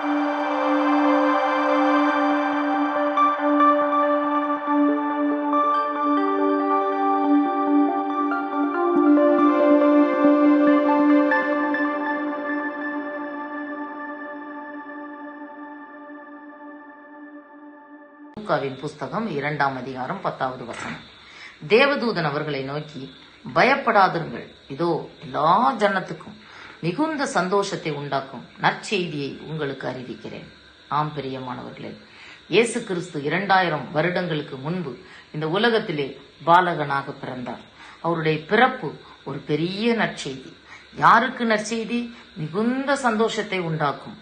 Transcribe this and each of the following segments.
லூக்காவின் புஸ்தகம் இரண்டாம் அதிகாரம் பத்தாவது வசனம். தேவதூதன் அவர்களை நோக்கி பயப்படாதிருங்கள். இதோ எல்லா ஜனத்துக்கும் மிகுந்த சந்தோஷத்தை உண்டாக்கும் நற்செய்தியை உங்களுக்கு அறிவிக்கிறேன். ஆம் பிரியமானவர்களே. இயேசு கிறிஸ்து இரண்டாயிரம் வருடங்களுக்கு முன்பு இந்த உலகத்திலே பாலகனாக பிறந்தார். அவருடைய பிறப்பு ஒரு பெரிய நற்செய்தி. யாருக்கு நற்செய்தி? மிகுந்த சந்தோஷத்தை உண்டாக்கும்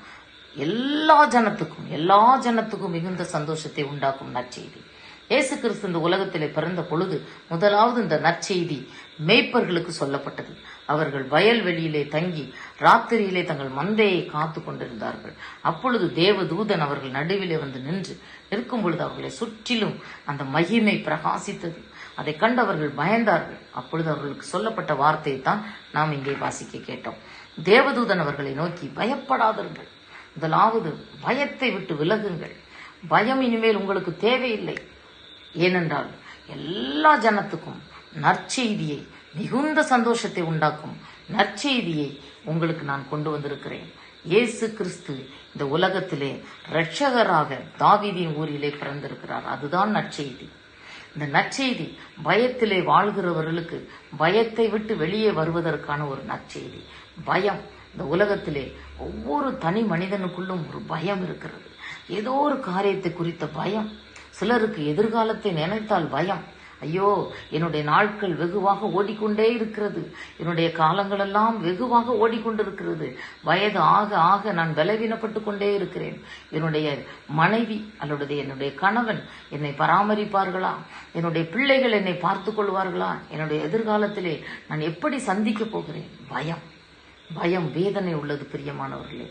எல்லா ஜனத்துக்கும் எல்லா ஜனத்துக்கும் மிகுந்த சந்தோஷத்தை உண்டாக்கும் நற்செய்தி. இயேசு கிறிஸ்து இந்த உலகத்திலே பிறந்த பொழுது முதலாவது இந்த நற்செய்தி மேய்ப்பர்களுக்கு சொல்லப்பட்டது. அவர்கள் வயல்வெளியிலே தங்கி ராத்திரியிலே தங்கள் மந்தையை காத்து கொண்டிருந்தார்கள். அப்பொழுது தேவதூதன் அவர்கள் நடுவிலே வந்து நின்று நிற்கும் பொழுது அவர்களை சுற்றிலும் அந்த மகிமை பிரகாசித்தது. அதை கண்டு அவர்கள் பயந்தார்கள். அப்பொழுது அவர்களுக்கு சொல்லப்பட்ட வார்த்தையை தான் நாம் இங்கே வாசிக்க கேட்டோம். தேவதூதன் அவர்களை நோக்கி பயப்படாதீர்கள். முதலாவது பயத்தை விட்டு விலகுங்கள். பயம் இனிமேல் உங்களுக்கு தேவையில்லை. ஏனென்றால் எல்லா ஜனத்துக்கும் நற்செய்தியை மிகுந்த சந்தோஷத்தை உண்டாக்கும் நற்செய்தியை உங்களுக்கு நான் கொண்டு வந்திருக்கிறேன். இயேசு கிறிஸ்து இந்த உலகத்திலே இரட்சகராக தாவீதின் ஊரிலே பிறந்திருக்கிறார். அதுதான் நற்செய்தி. இந்த நற்செய்தி பயத்திலே வாழ்கிறவர்களுக்கு பயத்தை விட்டு வெளியே வருவதற்கான ஒரு நற்செய்தி. பயம். இந்த உலகத்திலே ஒவ்வொரு தனி மனிதனுக்குள்ளும் ஒரு பயம் இருக்கிறது. ஏதோ ஒரு காரியத்தை குறித்த பயம். சிலருக்கு எதிர்காலத்தை நினைத்தால் பயம். ஐயோ என்னுடைய நாட்கள் வெகுவாக ஓடிக்கொண்டே இருக்கிறது. என்னுடைய காலங்களெல்லாம் வெகுவாக ஓடிக்கொண்டிருக்கிறது. வயது ஆக ஆக நான் பலவீனப்பட்டு கொண்டே இருக்கிறேன். என்னுடைய மனைவி அல்லது என்னுடைய கணவன் என்னை பராமரிப்பார்களா? என்னுடைய பிள்ளைகள் என்னை பார்த்து கொள்வார்களா? என்னுடைய எதிர்காலத்திலே நான் எப்படி சந்திக்க போகிறேன்? பயம். பயம் வேதனை உள்ளது பிரியமானவர்களே.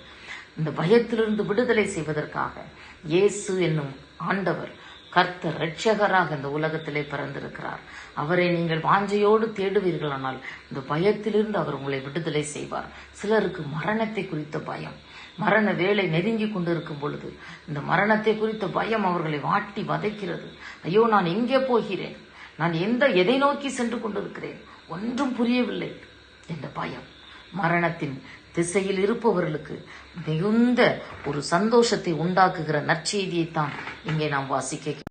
இந்த பயத்திலிருந்து விடுதலை செய்வதற்காக இயேசு என்னும் ஆண்டவர் கர்த்தர் ரட்சகராக இந்த உலகத்திலே பிறந்திருக்கிறார். அவரை நீங்கள் வாஞ்சையோடு தேடுவீர்களானால் இந்த பயத்திலிருந்து அவர் உங்களை விடுதலை செய்வார். சிலருக்கு மரணத்தை குறித்த பயம். மரண வேலை நெருங்கி கொண்டிருக்கும் பொழுது இந்த மரணத்தை குறித்த பயம் அவர்களை வாட்டி வதைக்கிறது. ஐயோ நான் எங்கே போகிறேன்? நான் எந்த எதை நோக்கி சென்று கொண்டிருக்கிறேன்? ஒன்றும் புரியவில்லை என்ற பயம். மரணத்தின் திசையில் இருப்பவர்களுக்கு மிகுந்த ஒரு சந்தோஷத்தை உண்டாக்குகிற நற்செய்தியைத்தான் இங்கே நாம் வாசிக்க